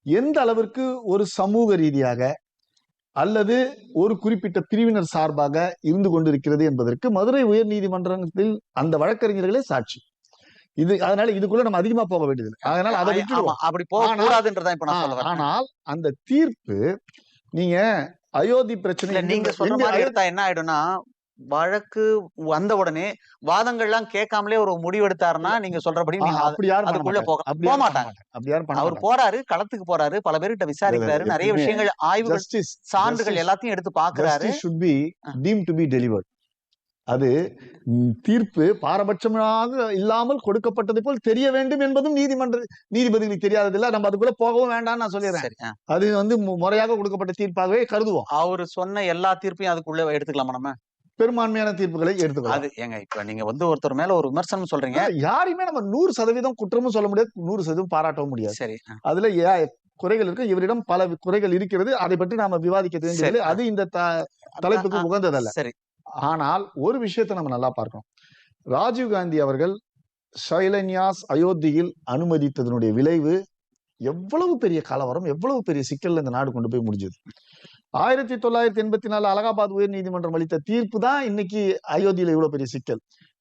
எந்த அளவிற்கு ஒரு சமூக ரீதியாக அல்லது ஒரு குறிப்பிட்ட பிரிவினர் சார்பாக இருந்து கொண்டிருக்கிறது என்பதற்கு மதுரை உயர் நீதிமன்றத்தில் அந்த வழக்கறிஞர்களே சாட்சி. இது அதனால இதுக்குள்ள நம்ம அதிகமா போக வேண்டியது அதனால அதை அப்படி போக ஆனா- கூடாதுன்றதான் இப்ப நான் சொல்ல ஆ- வரேன். ஆனால் அந்த தீர்ப்பு நீங்க அயோத்தி பிரச்சனை நீங்க சொல்ற மாதிரி என்ன ஆயிடும்னா வழக்கு வந்த உடனே வாதங்கள்லாம் கேட்காமலே ஒரு முடிவு எடுத்தாருன்னா நீங்க சொல்றபடி அதுக்குள்ள. போக- மாட்டாங்க. அவர். போறாரு களத்துக்கு போறாரு பல பேர்கிட்ட விசாரிக்கிறாரு நிறைய விஷயங்கள் Justice, சான்றுகள் எல்லாத்தையும் எடுத்து பாக்குறாரு. அது தீர்ப்பு பாரபட்சமாக இல்லாமல் கொடுக்கப்பட்டது போல் தெரிய வேண்டும் என்பதும் நீதிமன்ற நீதிபதிகளுக்கு தெரியாததில்ல நம்ம அதுக்குள்ள போகவும் வேண்டாம்னு நான் சொல்லிடுறேன். அது வந்து முறையாக கொடுக்கப்பட்ட தீர்ப்பாகவே கருதுவோம் அவரு சொன்ன எல்லா தீர்ப்பையும் அதுக்குள்ள எடுத்துக்கலாமா நம்ம பெரும்பான்மையான தீர்ப்புகளை எடுத்துக்கலாம் அது ஏங்க இப்ப நீங்க வந்து ஒருத்தர் மேல ஒரு விமர்சனம் சொல்றீங்க. யாரையுமே நம்ம நூறு சதவீதம் குற்றமும் சொல்ல முடியாது நூறு சதவீதம் பாராட்டவும் முடியாது. சரி. அதுல குறைகள் இருக்கு இவரிடம் பல குறைகள் இருக்கிறது அதை பற்றி நாம விவாதிக்க சரி. அது இந்த தலைப்புக்கு உகந்ததல்ல. சரி. ஆனால் ஒரு விஷயத்தை நம்ம நல்லா பார்க்கணும். ராஜீவ் காந்தி அவர்கள் ஷைலன்யாஸ் அயோத்தியில் அனுமதித்ததனுடைய விளைவு எவ்வளவு பெரிய கலவரம் எவ்வளவு பெரிய சிக்கல்ல இந்த நாடு கொண்டு போய் முடிஞ்சது. ஆயிரத்தி தொள்ளாயிரத்தி எண்பத்தி நாலு அலகாபாத் உயர் நீதிமன்றம் அளித்த தீர்ப்பு தான் இன்னைக்கு அயோத்தியில இவ்வளவு பெரிய சிக்கல்.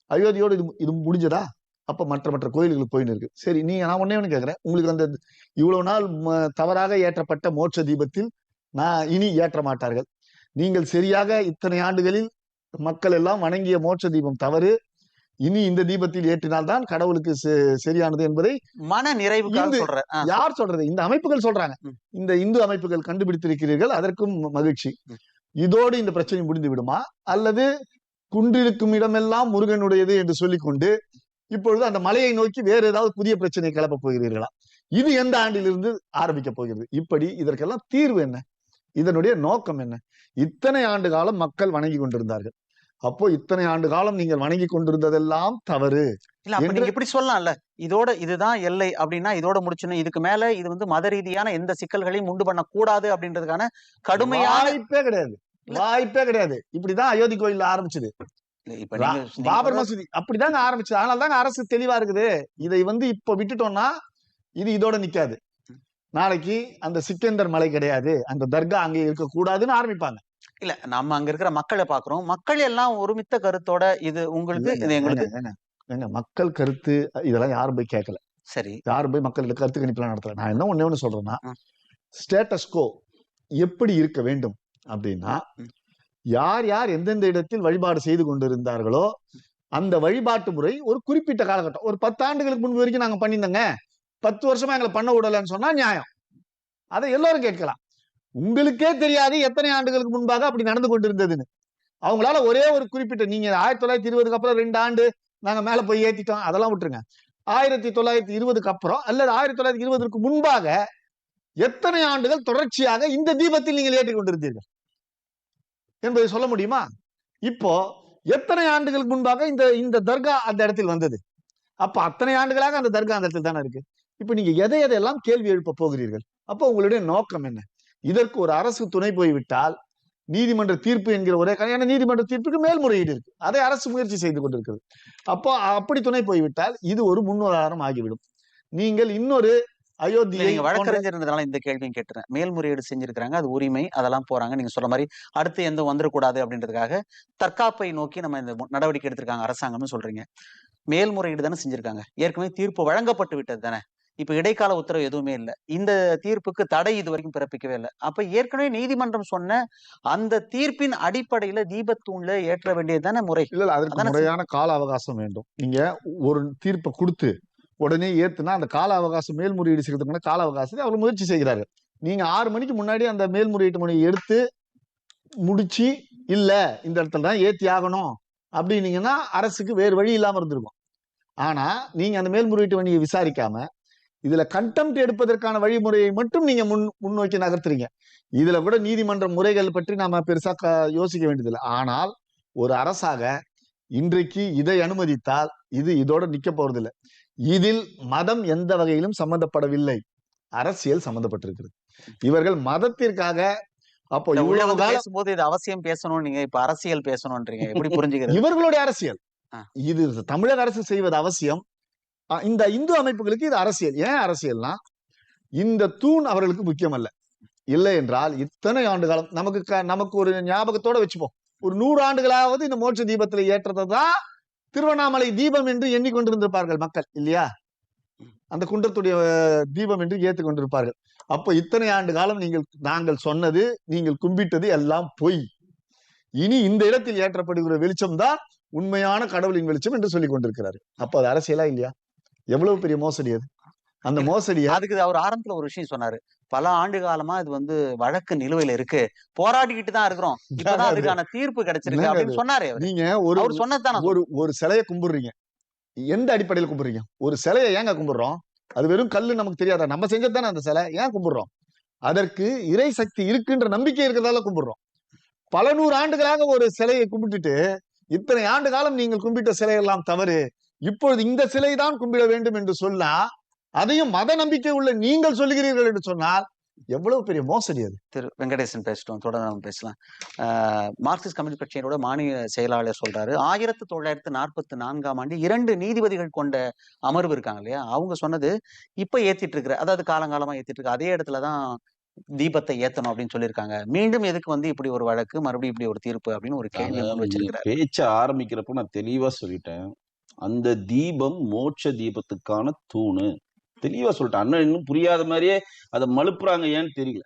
அயோத்தியோடு இது இது முடிஞ்சதா? அப்ப மற்ற மற்ற கோயில்களுக்கு போயின்னு இருக்கு. சரி நீங்க நான் ஒன்னே கேக்குறேன். உங்களுக்கு அந்த இவ்வளவு நாள் தவறாக ஏற்றப்பட்ட மோட்ச தீபத்தில் நான் இனி ஏற்ற மாட்டார்கள். நீங்கள் சரியாக இத்தனை ஆண்டுகளில் மக்கள் எல்லாம் வணங்கிய மோட்ச தீபம் தவறு. இனி இந்த தீபத்தில் ஏற்றினால்தான் கடவுளுக்கு சரியானது என்பதை மன ஆ, யார் சொல்றது? இந்த அமைப்புகள் சொல்றாங்க. இந்த இந்து அமைப்புகள் கண்டுபிடித்திருக்கிறீர்கள் அதற்கும் மகிழ்ச்சி. இதோடு இந்த பிரச்சனை முடிந்து விடுமா? அல்லது குன்றிருக்கும் இடமெல்லாம் முருகனுடையது என்று சொல்லிக்கொண்டு இப்பொழுது அந்த மலையை நோக்கி வேற ஏதாவது புதிய பிரச்சனை கிளப்ப போகிறீர்களா? இது எந்த ஆண்டிலிருந்து ஆரம்பிக்க போகிறது? இப்படி இதற்கெல்லாம் தீர்வு என்ன? இதனுடைய நோக்கம் என்ன? இத்தனை ஆண்டு காலம் மக்கள் வணங்கி கொண்டிருந்தார்கள். அப்போ இத்தனை ஆண்டு காலம் நீங்கள் வணங்கி கொண்டிருந்ததெல்லாம் தவறு. இல்ல அப்ப நீங்க இப்படி சொல்லலாம்ல. இதோட இதுதான் எல்லை அப்படின்னா இதோட முடிச்சணும் இதுக்கு மேல இது வந்து மத ரீதியான எந்த சிக்கல்களையும் உண்டு பண்ண கூடாது அப்படின்றதுக்கான கடுமையான வாய்ப்பே கிடையாது. வாய்ப்பே கிடையாது. இப்படிதான் அயோத்தி கோயில்ல ஆரம்பிச்சது. பாபர் மசூதி அப்படிதாங்க ஆரம்பிச்சது. அதனால தாங்க அரசு தெளிவா இருக்குது. இதை வந்து இப்ப விட்டுட்டோம்னா இது இதோட நிக்காது. நாளைக்கு அந்த சிக்கந்தர் மலை கிடையாது. அந்த தர்கா அங்க இருக்க கூடாதுன்னு ஆரம்பிப்பாங்க. இல்ல நம்ம அங்க இருக்கிற மக்களை பாக்குறோம். மக்கள் எல்லாம் ஒருமித்த கருத்தோட இது உங்களுக்கு இது எங்களுக்கு மக்கள் கருத்து இதெல்லாம் யாரும் போய் கேட்கல சரி. யாரும் போய் மக்கள்கிட்ட கருத்து கணிப்பெல்லாம் நடத்தல. நான் என்ன ஒண்ணே ஒண்ணு சொல்றேன்னா. ஸ்டேட்டஸ்கோ எப்படி இருக்க வேண்டும் அப்படின்னா. யார் யார் எந்தெந்த இடத்தில் வழிபாடு செய்து கொண்டிருந்தார்களோ அந்த வழிபாட்டு முறை ஒரு குறிப்பிட்ட காலகட்டம். ஒரு பத்து ஆண்டுகளுக்கு முன்பு வரைக்கும் நாங்க பண்ணியிருந்தோங்க. பத்து வருஷமா எங்களை பண்ண விடலன்னு சொன்னா நியாயம். அதை எல்லோரும் கேட்கலாம். உங்களுக்கே தெரியாது எத்தனை ஆண்டுகளுக்கு முன்பாக அப்படி நடந்து கொண்டிருந்ததுன்னு. அவங்களால ஒரே ஒரு குறிப்பிட்ட நீங்க ஆயிரத்தி தொள்ளாயிரத்தி இருபதுக்கு அப்புறம் ரெண்டு ஆண்டு நாங்க மேல போய் ஏத்திட்டோம் அதெல்லாம் விட்டுருங்க. ஆயிரத்தி தொள்ளாயிரத்தி இருபதுக்கு அப்புறம் அல்லது ஆயிரத்தி தொள்ளாயிரத்தி இருபதுக்கு முன்பாக எத்தனை ஆண்டுகள் தொடர்ச்சியாக இந்த தீபத்தில் நீங்கள் ஏற்றி கொண்டிருந்தீர்கள்? என்பதை சொல்ல முடியுமா? இப்போ எத்தனை ஆண்டுகளுக்கு முன்பாக இந்த இந்த தர்கா அந்த இடத்தில் வந்தது? அப்ப அத்தனை ஆண்டுகளாக அந்த தர்கா அந்த இடத்தில் தானே இருக்கு. இப்ப நீங்க எதை எதையெல்லாம் கேள்வி எழுப்ப போகிறீர்கள்? அப்போ உங்களுடைய நோக்கம் என்ன? இதற்கு ஒரு அரசு துணை போய்விட்டால் நீதிமன்ற தீர்ப்பு என்கிற ஒரே ஏன்னா நீதிமன்ற தீர்ப்புக்கு மேல்முறையீடு இருக்கு. அதை அரசு முயற்சி செய்து கொண்டிருக்கிறது. அப்போ அப்படி துணை போய்விட்டால் இது ஒரு முன்னுதாரணம் ஆகிவிடும். நீங்கள் இன்னொரு இல்ல அயோத்தியை நீங்க போன்ற- வழக்கறிஞர் இருந்ததுனால இந்த கேள்வியும் கேட்டுறேன். மேல்முறையீடு செஞ்சிருக்காங்க அது உரிமை அதெல்லாம் போறாங்க. நீங்க சொல்ற மாதிரி அடுத்து எந்த வந்துடக்கூடாது அப்படின்றதுக்காக தற்காப்பை நோக்கி நம்ம இந்த நடவடிக்கை எடுத்திருக்காங்க அரசாங்கம்னு சொல்றீங்க. மேல்முறையீடு தானே செஞ்சிருக்காங்க. ஏற்கனவே தீர்ப்பு வழங்கப்பட்டு விட்டது தானே. இப்ப இடைக்கால உத்தரவு எதுவுமே இல்லை. இந்த தீர்ப்புக்கு தடை இது வரைக்கும் பிறப்பிக்கவே இல்லை. அப்ப ஏற்கனவே நீதிமன்றம் சொன்ன அந்த தீர்ப்பின் அடிப்படையில தீபத்தூண்ல ஏற்ற வேண்டியது தானே முறை. இல்ல அதற்கு முறையான கால அவகாசம் வேண்டும். நீங்க ஒரு தீர்ப்பை கொடுத்து உடனே ஏத்துனா அந்த கால அவகாசம் மேல்முறையீடு செய்யறதுக்கான கால அவகாசத்தை அவர் முயற்சி செய்கிறாரு நீங்க ஆறு மணிக்கு முன்னாடி அந்த மேல்முறையீட்டு மணியை எடுத்து முடிச்சு இல்ல இந்த இடத்துல தான் ஏத்தி ஆகணும் அப்படின்னீங்கன்னா அரசுக்கு வேறு வழி இல்லாம இருந்திருக்கும். ஆனா நீங்க அந்த மேல்முறையீட்டு மணியை விசாரிக்காம இதுல கண்டெம்ட் எடுப்பதற்கான வழிமுறையை மட்டும் நீங்க முன் முன்னோக்கி நகர்த்துறீங்க. இதுல கூட நீதிமன்ற முறைகள் பற்றி நாம பெருசா யோசிக்க வேண்டியதில்லை. ஆனால் ஒரு அரசாக இன்றைக்கு இதை அனுமதித்தால் இது இதோட நிக்க போறதில்லை. இதில் மதம் எந்த வகையிலும் சம்பந்தப்படவில்லை அரசியல் சம்பந்தப்பட்டிருக்கிறது இவர்கள் மதத்திற்காக அப்போ இவ்வளவு காலம் இது அவசியம் பேசணும் நீங்க இப்ப அரசியல் பேசணும்ன்றீங்க. எப்படி புரிஞ்சுக்கிறது? இவர்களுடைய அரசியல். இது தமிழக அரசு செய்வது அவசியம். இந்த இந்து அமைப்புகளுக்கு இது அரசியல். ஏன் அரசியல்னா இந்த தூண் அவர்களுக்கு முக்கியம் அல்ல இல்லை என்றால் இத்தனை ஆண்டு காலம் நமக்கு நமக்கு ஒரு ஞாபகத்தோட வச்சுப்போம். ஒரு நூறு ஆண்டுகளாவது இந்த மோட்ச தீபத்தில் ஏற்றதை தான் திருவண்ணாமலை தீபம் என்று எண்ணிக்கொண்டிருந்திருப்பார்கள் மக்கள் இல்லையா? அந்த குன்றத்துடைய தீபம் என்று ஏத்துக் கொண்டிருப்பார்கள் அப்போ இத்தனை ஆண்டு காலம் நீங்கள் நாங்கள் சொன்னது நீங்கள் கும்பிட்டது எல்லாம் பொய். இனி இந்த இடத்தில் ஏற்றப்படுகிற வெளிச்சம் தான் உண்மையான கடவுளின் வெளிச்சம் என்று சொல்லிக் கொண்டிருக்கிறாரு அப்போ அது அரசியலா இல்லையா? எவ்வளவு பெரிய மோசடி அது? அந்த மோசடியா அதுக்கு அவர் ஆரம்பத்துல ஒரு விஷயம் சொன்னாரு. பல ஆண்டு காலமா இது வந்து வழக்கு நிலுவையில இருக்கு. போராடிக்கிட்டு தான் இருக்கிறோம். இப்பதான். அதுக்கான தீர்ப்பு கிடைச்சிருக்கு அப்படின்னு சொன்னாரு. நீங்க ஒரு அவர் சொன்னதுதான் ஒரு ஒரு சிலையை கும்பிடுறீங்க. எந்த அடிப்படையில் கும்பிடுறீங்க? ஒரு சிலையை ஏங்க கும்பிடுறோம்? அது வெறும் கல்லு நமக்கு தெரியாதா? நம்ம செஞ்சது தானே அந்த சிலை? ஏன் கும்பிடுறோம்? அதற்கு இறை சக்தி இருக்குன்ற நம்பிக்கை இருக்கிறதால கும்பிடுறோம். பல நூறு ஆண்டுகளாக ஒரு சிலையை கும்பிட்டுட்டு இத்தனை ஆண்டு காலம் நீங்கள் கும்பிட்ட சிலையெல்லாம் தவறு. இப்பொழுது இந்த சிலை தான் கும்பிட வேண்டும் என்று சொன்னா அதையும் மத நம்பிக்கை உள்ள நீங்கள் சொல்லுகிறீர்கள் என்று சொன்னால் எவ்வளவு பெரிய மோசடி அது. திரு வெங்கடேசன் பேசிட்டோம் தொடர்ந்து நம்ம பேசலாம். ஆஹ் மார்க்சிஸ்ட் கம்யூனிஸ்ட் கட்சியினோட மாநில செயலாளர் சொல்றாரு ஆயிரத்தி தொள்ளாயிரத்தி நாற்பத்தி நான்காம் ஆண்டு இரண்டு நீதிபதிகள் கொண்ட அமர்வு இருக்காங்க இல்லையா? அவங்க சொன்னது இப்ப ஏத்திட்டு இருக்கிற அதாவது காலங்காலமா ஏத்திட்டு இருக்க அதே இடத்துலதான் தீபத்தை ஏத்தணும் அப்படின்னு சொல்லியிருக்காங்க. மீண்டும் எதுக்கு வந்து இப்படி ஒரு வழக்கு மறுபடியும் இப்படி ஒரு தீர்ப்பு அப்படின்னு ஒரு கேள்வி வச்சிருக்கிறாரு. பேச்ச ஆரம்பிக்கிறப்ப நான் தெளிவா சொல்லிட்டேன். அந்த தீபம் மோட்ச தீபத்துக்கான தூணு. தெளிவா சொல்லிட்டேன். அண்ணன் இன்னும் புரியாத மாதிரியே அதை மழுப்புறாங்க ஏன்னு தெரியல.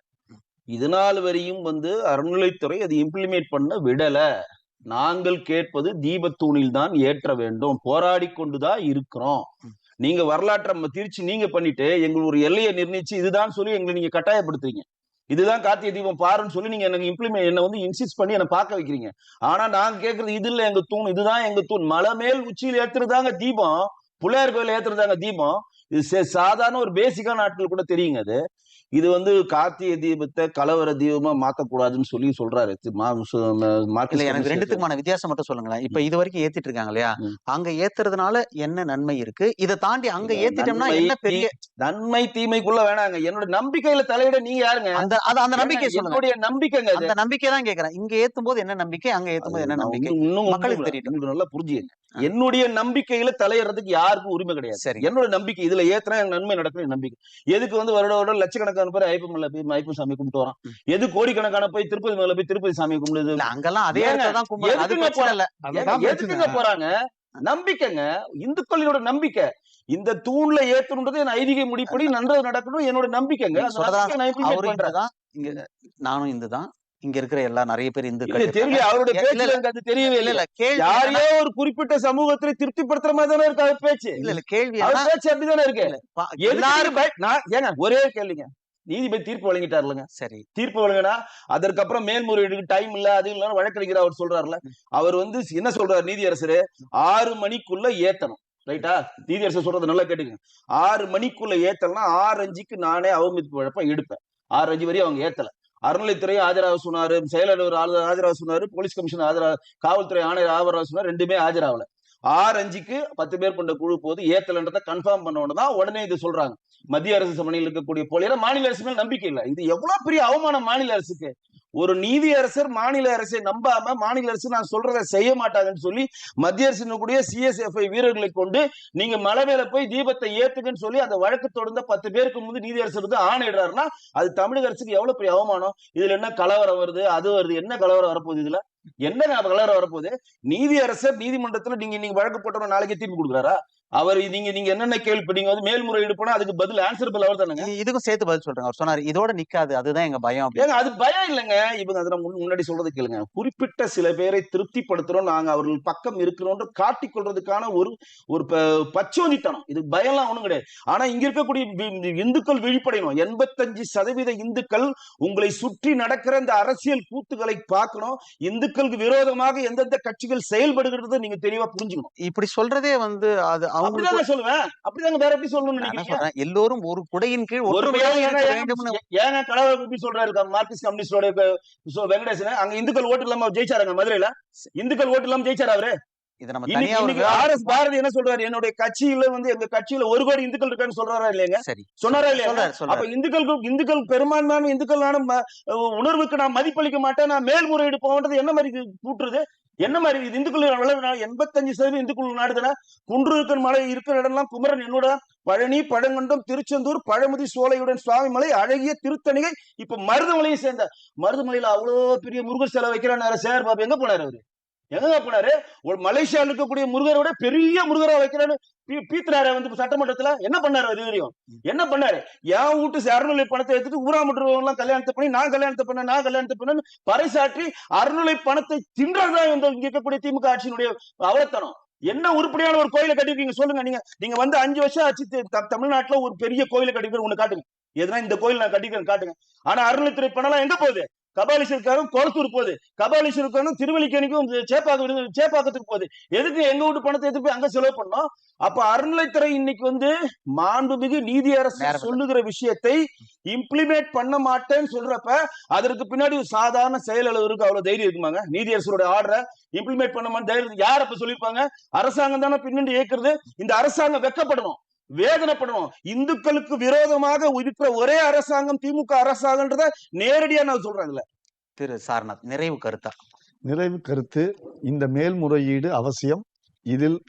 இது நாள் வரையும் வந்து அறநிலைத்துறை அதை இம்ப்ளிமெண்ட் பண்ண விடல. நாங்கள் கேட்பது தீபத்தூணில் தான் ஏற்ற வேண்டும். போராடி கொண்டுதான் இருக்கிறோம். நீங்க வரலாற்றை நம்ம திருச்சி நீங்க பண்ணிட்டு எங்களுக்கு ஒரு எல்லையை நிர்ணயிச்சு இதுதான் சொல்லி எங்களை நீங்க கட்டாயப்படுத்துறீங்க. இதுதான் கார்த்திகை தீபம் பாருன்னு சொல்லி நீங்க எனக்கு இம்ப்ளிமெண்ட் என்ன வந்து இன்சிஸ்ட் பண்ணி என்ன பார்க்க வைக்கிறீங்க. ஆனா நாங்க கேட்கறது இது இல்ல எங்க தூண் இதுதான் எங்க தூண். மலை மேல் உச்சியில் ஏத்துறதாங்க தீபம். பிள்ளையார் கோயில் ஏத்துறதாங்க தீபம். இது சே- சாதாரண ஒரு பேசிக்கான ஆட்கள் கூட தெரியுங்க அது. இது வந்து கார்த்திகை தீபத்தை கலவர தீபமா மாத்தக்கூடாதுன்னு சொல்லி சொல்றாரு. எனக்கு ரெண்டுத்துக்குமான வித்தியாசம் மட்டும் சொல்லுங்களேன். இப்ப இது வரைக்கும் ஏத்திட்டு இருக்காங்க இல்லையா. அங்க ஏத்துறதுனால என்ன நன்மை இருக்கு? இதை தாண்டி அங்க ஏத்திட்டோம்னா என்ன பெரிய நன்மை தீமைக்குள்ள வேணாங்க. என்னோட நம்பிக்கையில தலையிட நீங்க யாருங்க? அந்த அந்த நம்பிக்கை சொல்லுங்க. நம்பிக்கைங்க அந்த நம்பிக்கை தான் கேக்குறேன். இங்க ஏத்தும் போது என்ன நம்பிக்கை அங்க ஏத்தும் போது என்ன நம்பிக்கை? இன்னும் மக்களுக்கு. உங்களுக்கு நல்லா புரிஞ்சுங்க. என்னுடைய நம்பிக்கையில தலையிடுறதுக்கு யாருக்கும் உரிமை கிடையாது. சரி என்னோட நம்பிக்கை இதுல ஏத்துனா நன்மை நடக்கும் நம்பிக்கை. எதுக்கு வந்து வருட வருடம் லட்சக்கணக்கான பேர் ஐப்பம் மேல போய் ஐப்பம் சாமி கும்பிட்டு வரான் ம். எது கோடிக்கணக்கான போய் திருப்பதி மேல போய் திருப்பதி சாமி கும்பிடுது? அங்கெல்லாம் அதே எதுக்குங்க போறாங்க? நம்பிக்கைங்க. இந்துக்களோட நம்பிக்கை. இந்த தூண்ல ஏத்தணுன்றது என் ஐதீக முடிப்படி நன்றது நடக்கணும். என்னோட நம்பிக்கைங்க. இங்க நானும் இந்துதான். இங்க இருக்கிற எல்லா நிறைய பேர் இந்துக்கள் தெரியல. அவருடைய இல்ல. எனக்கு அது தெரியவே இல்ல யாரையோ ஒரு குறிப்பிட்ட சமூகத்தை திருப்திப்படுத்துற மாதிரி தானே இருக்கு அவர் பேச்சு. இல்ல இல்ல கேள்வி பேச்சு அப்படிதானே இருக்கு. எல்லாரும் ஏங்க ஒரே கேள்விங்க. நீதிபதி தீர்ப்பு வழங்கிட்டாருலங்க. சரி. தீர்ப்பு வழங்கினா அதற்கப்புறம் மேல்முறையீடுக்கு டைம் இல்ல அது இல்ல வழக்கறிஞர் அவர் சொல்றாருல. அவர் வந்து என்ன சொல்றாரு நீதியரசரு? ஆறு மணிக்குள்ள ஏத்தணும். ரைட்டா? நீதியரசர் சொல்றது நல்லா கேட்டுங்க ஆறு மணிக்குள்ள ஏத்தலனா ஆறு அஞ்சுக்கு நானே அவமதிப்பு வழப்பம் எடுப்பேன். ஆறு அஞ்சு வரையும் அவங்க ஏத்தல. அறநிலைத்துறை ஆஜராக சொன்னாரு செயலாளர் ஆஜ- ஆஜராக சொன்னாரு போலீஸ் கமிஷனர் ஆஜராக காவல்துறை ஆணையர் ஆஜராக சொன்னாரு ரெண்டுமே ஆஜராகல. ஆறு அஞ்சுக்கு பத்து பேர் கொண்ட குழு போது ஏத்தலன்றதை கன்ஃபார்ம் பண்ண தான் உடனே இது சொல்றாங்க. மத்திய அரசு சமணியில் இருக்கக்கூடிய போலியர மாநில அரசு மேல நம்பிக்கை இல்லை. இது எவ்வளவு பெரிய அவமானம் மாநில அரசுக்கு? ஒரு நீதி அரசர் மாநில அரசை நம்பாம மாநில அரசு நான் சொல்றதை செய்ய மாட்டாங்கன்னு சொல்லி மத்திய அரசு கூடிய சிஎஸ்எஃப்ஐ வீரர்களை கொண்டு நீங்க மலை மேல போய் தீபத்தை ஏத்துக்குன்னு சொல்லி அந்த வழக்கு தொடர்ந்த பத்து பேருக்கு முன்பு நீதி அரசர் வந்து ஆணையிடுறாருன்னா அது தமிழக அரசுக்கு எவ்வளவு பெரிய அவமானம்? இதுல என்ன கலவரம் வருது? அது வருது. என்ன கலவரம் வரப்போகுது இதுல? என்ன கலவரம் வரப்போகுது? நீதி அரசர் நீதிமன்றத்துல நீங்க நீங்க வழக்கு போட்டோம் நாளைக்கு தீர்ப்பு கொடுக்குறாரா? அவர் நீங்க நீங்க என்னென்ன கேள்வி இப்ப நீங்க வந்து மேல்முறையீடு போனா அதுக்கு பதில் ஆன்சர் பதில் அவர் தானுங்க? இது- இதுக்கும் சேர்த்து பதில் சொல்றேன். அவர் சொன்னாரு இதோட நிக்காது அதுதான் எங்க பயம் ஏங்க அது பயம் இல்லைங்க. இவங்க அதை நான் முன்- முன்னாடி சொல்றது கேளுங்க. குறிப்பிட்ட சில பேரை திருப்திப்படுத்துறோம் நாங்க அவர்கள் பக்கம் இருக்கிறோம் காட்டிக் கொள்றதுக்கான ஒரு ஒரு பச்சோந்தித்தனம் இது பயம்லாம் ஒண்ணும் கிடையாது. ஆனா இங்க இருக்கக்கூடிய இந்துக்கள் விழிப்படையணும். எண்பத்தஞ்சு சதவீத இந்துக்கள் உங்களை சுற்றி நடக்கிற இந்த அரசியல் கூத்துக்களை பார்க்கணும். இந்துக்களுக்கு விரோதமாக எந்தெந்த கட்சிகள் செயல்படுகிறது நீங்க தெளிவா புரிஞ்சுக்கணும். இப்படி சொல்றதே வந்து அது அப்படிதாங்க சொல்லுவேன். அப்படிதாங்க வேற எப்படி சொல்லணும்னு நான் என்ன நினைக்கிறீங்க? சொல்றேன்? எல்லோரும் ஒரு குடையின் கீழ் ஒரு ஏங்க, கலவர குப்பி சொல்றாரு மார்க்சிஸ்ட் கம்யூனிஸ்டோட வெங்கடேசன். அங்க இந்துக்கள் ஓட்டு இல்லாம அவர் ஜெயிச்சாருங்க மதுரையில? இந்துக்கள் ஓட்டு இல்லாம ஜெயிச்சாரு அவரு? பாரதி என்ன சொல்றாரு? என்னுடைய கட்சியில வந்து எங்க கட்சியில ஒரு கோடி இந்துக்கள் இருக்கான்னு சொல்றாரா இல்லையாங்க? சொன்னாரா இல்லையா? அப்ப இந்துக்களுக்கு இந்துக்கள் பெரும்பான்மையான இந்துக்களான ம- உணர்வுக்கு நான் மதிப்பளிக்க மாட்டேன் நான் மேல்முறையீடு போகன்றது என்ன மாதிரி கூட்டுறது? என்ன மாதிரி இது இந்துக்கள் வளர்வு எண்பத்தஞ்சு சதவீதம் இந்துக்கள் நாடுதானே குன்று மலை இருக்கிற இடம்லாம் குமரன் என்னோட பழனி பழங்கண்டம் திருச்செந்தூர் பழமுதி சோலையுடன் சுவாமி மலை அழகிய திருத்தணிகை இப்ப மருதமலையை சேர்ந்த மருதமலையில அவ்வளவு பெரிய முருகன் சிலை வைக்கிறான் சேர் பாபு எங்க போனார் அவரு? எங்க போனாரு ஒரு மலேசியாவில் இருக்கக்கூடிய முருகரோட பெரிய முருகரா வைக்கிறாரு. பீத்துறாரு வந்து சட்டமன்றத்துல என்ன பண்ணாரு அது வரையும் என்ன பண்ணாரு? என் வீட்டு அருள்நிலை பணத்தை எடுத்துட்டு ஊராமற்றவங்க எல்லாம் கல்யாணத்தை பண்ணி நான் கல்யாணத்தை பண்ண நான் கல்யாணத்தை பண்ண பறைசாற்றி அருள்நிலை பணத்தை தின்றதுதான் இந்த இங்க இருக்கக்கூடிய திமுக ஆட்சியினுடைய அவலத்தனம். என்ன உருப்படியான ஒரு கோயிலை கட்டிருக்கீங்க சொல்லுங்க. நீங்க நீங்க வந்து அஞ்சு வருஷம் ஆச்சு தமிழ்நாட்டுல ஒரு பெரிய கோயிலை கட்டிருக்கிற ஒண்ணு காட்டுங்க. எதுனா இந்த கோயில் நான் கட்டிக்கிறேன் காட்டுங்க. ஆனா அருள்நிலைத்துறை பணம் எங்க போகுது? கபாலீஸ்வருக்காரும் கொளத்தூர் போகுது. கபாலீஸ்வருக்காரும் திருவல்லிக்கேணிக்கும் சேப்பாக்க சேப்பாக்கத்துக்கு போகுது. எதுக்கு எங்க வீட்டு பணத்தை எடுத்து போய் அங்க செலவு பண்ணோம்? அப்ப அறநிலைத்துறை இன்னைக்கு வந்து மாண்புமிகு நேரம் இல்லை. சொல்லுகிற விஷயத்தை இம்ப்ளிமெண்ட் பண்ண மாட்டேன்னு சொல்றப்ப அதற்கு பின்னாடி ஒரு சாதாரண செயல் அளவுக்கு அவ்வளவு தைரியம் இருக்குமாங்க? நீதியரசரோட ஆர்டரை இம்ப்ளிமெண்ட் பண்ண மாட்டேன் தைரியம் யார் அப்ப சொல்லியிருப்பாங்க? அரசாங்கம் தானே பின்னாடி இயக்குறது. இந்த அரசாங்கம் வெக்கப்படணும் வேதனைப்படணும். இந்துக்களுக்கு விரோதமாக இருக்கிற ஒரே அரசாங்கம் திமுக அரசாங்கன்றத நேரடியா நான் சொல்றேன் இதுல. திரு சாரநாத் நிறைவு கருத்தா? நிறைவு கருத்து இந்த மேல்முறையீடு அவசியம். இதில்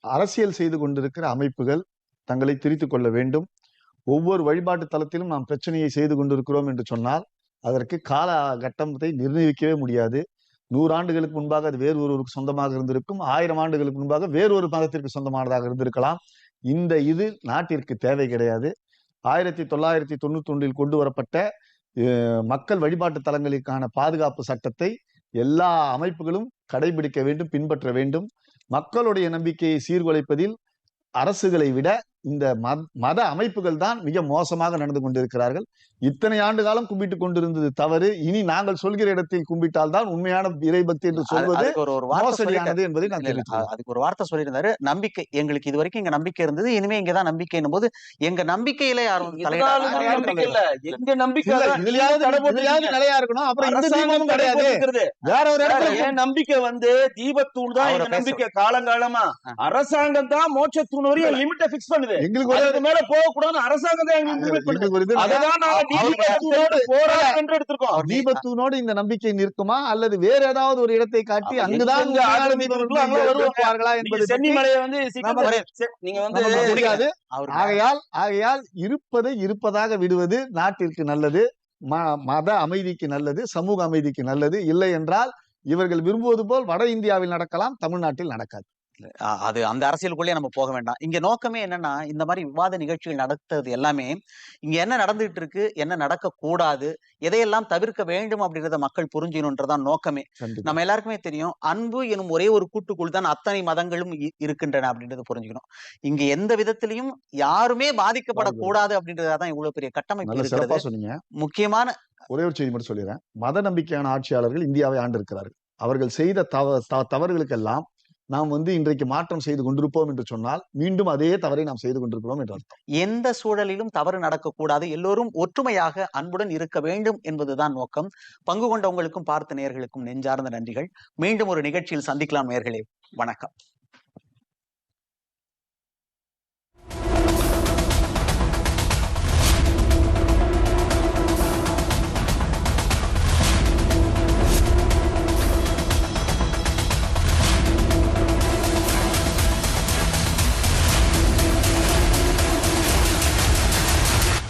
அரசியல் செய்து கொண்டிருக்கிற அமைப்புகள் தங்களை திரித்துக் கொள்ள வேண்டும். ஒவ்வொரு வழிபாட்டு தலத்திலும் நாம் பிரச்சனையை செய்து கொண்டிருக்கிறோம் என்று சொன்னால் அதற்கு கால கட்டத்தை நிர்ணயிக்கவே முடியாது. நூறு ஆண்டுகளுக்கு முன்பாக அது வேறு ஒருவருக்கு சொந்தமாக இருந்திருக்கும். ஆயிரம் ஆண்டுகளுக்கு முன்பாக வேறொரு மதத்திற்கு சொந்தமானதாக இருந்திருக்கலாம். இந்த இது நாட்டிற்கு தேவை கிடையாது. ஆயிரத்தி தொள்ளாயிரத்தி தொண்ணூத்தி ஒன்றில் கொண்டு வரப்பட்ட அஹ், மக்கள் வழிபாட்டு தலங்களுக்கான பாதுகாப்பு சட்டத்தை எல்லா அமைப்புகளும் கடைபிடிக்க வேண்டும் பின்பற்ற வேண்டும். மக்களுடைய நம்பிக்கையை சீர்குலைப்பதில் அரசுகளை விட இந்த மத மத அமைப்புகள் தான் மிக மோசமாக நடந்து கொண்டிருக்கிறார்கள். இத்தனை ஆண்டு காலம் கும்பிட்டு கொண்டிருந்தது தவறு. இனி நாங்கள் சொல்கிற இடத்தில் கும்பிட்டால் தான் உண்மையான இறைபக்தி என்று சொல்வது ஒரு ஒரு வார்த்தை சொல்லிட்டாரு. மோசடியானது என்பதை நான் அதுக்கு ஒரு வார்த்தை சொல்லியிருந்தாரு. நம்பிக்கை எங்களுக்கு இது வரைக்கும் இங்க நம்பிக்கை இருந்தது. இனிமே இங்கதான் நம்பிக்கைன்னும் போது எங்க நம்பிக்கையில யாரும் நம்பிக்கை எங்க நம்பிக்கை. நிலையா இருக்கணும். அப்புறம் கிடையாது. வேற ஒரு இடத்துல என் நம்பிக்கை வந்து தீபத்தூள் தான் நம்பிக்கை காலங்காலமா. அரசாங்கம் தான் மோட்சத்தூண் வரையும் லிமிட்டை பிக்ஸ் பண்ணுது. எங்களுக்கு அதுக்கு மேல போக கூடாது அரசாங்கம் தீபத்தூனோடு இந்த நம்பிக்கை நிற்குமா? அல்லது வேற ஏதாவது ஒரு இடத்தை காட்டி அங்குதான் நீங்க என்பதை வந்து நீங்க வந்து முடியாது. ஆகையால் ஆகையால் இருப்பதை இருப்பதாக விடுவது நாட்டிற்கு நல்லது மத அமைதிக்கு நல்லது சமூக அமைதிக்கு நல்லது. இல்லை என்றால் இவர்கள் விரும்புவது போல் வட இந்தியாவில் நடக்கலாம் தமிழ்நாட்டில் நடக்காது. அது அந்த அரசியலுக்குள்ளே நம்ம போக வேண்டாம். இங்க நோக்கமே என்னன்னா இந்த மாதிரி விவாத நிகழ்ச்சிகள் நடத்துறது எல்லாமே இங்க என்ன நடந்துட்டு இருக்கு என்ன நடக்க கூடாது எதையெல்லாம் தவிர்க்க வேண்டும் அப்படின்றத மக்கள் புரிஞ்சிக்கணுன்றதான் நோக்கமே. நம்ம எல்லாருக்குமே தெரியும் அன்பு எனும் ஒரே ஒரு கூட்டுக்குள் தான் அத்தனை மதங்களும் இருக்கின்றன அப்படின்றத புரிஞ்சுக்கணும். இங்க எந்த விதத்திலையும் யாருமே பாதிக்கப்படக்கூடாது அப்படின்றதான் இவ்வளவு பெரிய கட்டமைப்பு இருக்கிறது. முக்கியமான ஒரே ஒரு செய்தி மட்டும் சொல்லிடுறேன். மத நம்பிக்கையான ஆட்சியாளர்கள் இந்தியாவை ஆண்டிருக்கிறார்கள் அவர்கள் செய்த தவ தவறுகளுக்கெல்லாம் நாம் வந்து இன்றைக்கு மாற்றம் செய்து கொண்டிருப்போம் என்று சொன்னால் மீண்டும் அதே தவறை நாம் செய்து கொண்டிருக்கிறோம் என்று அர்த்தம். எந்த சூழலிலும் தவறு நடக்கக்கூடாது. எல்லோரும் ஒற்றுமையாக அன்புடன் இருக்க வேண்டும் என்பதுதான் நோக்கம். பங்கு கொண்டவங்களுக்கும் பார்த்த நேயர்களுக்கும் நெஞ்சார்ந்த நன்றிகள். மீண்டும் ஒரு நிகழ்ச்சியில் சந்திக்கலாம் நேர்களே வணக்கம்.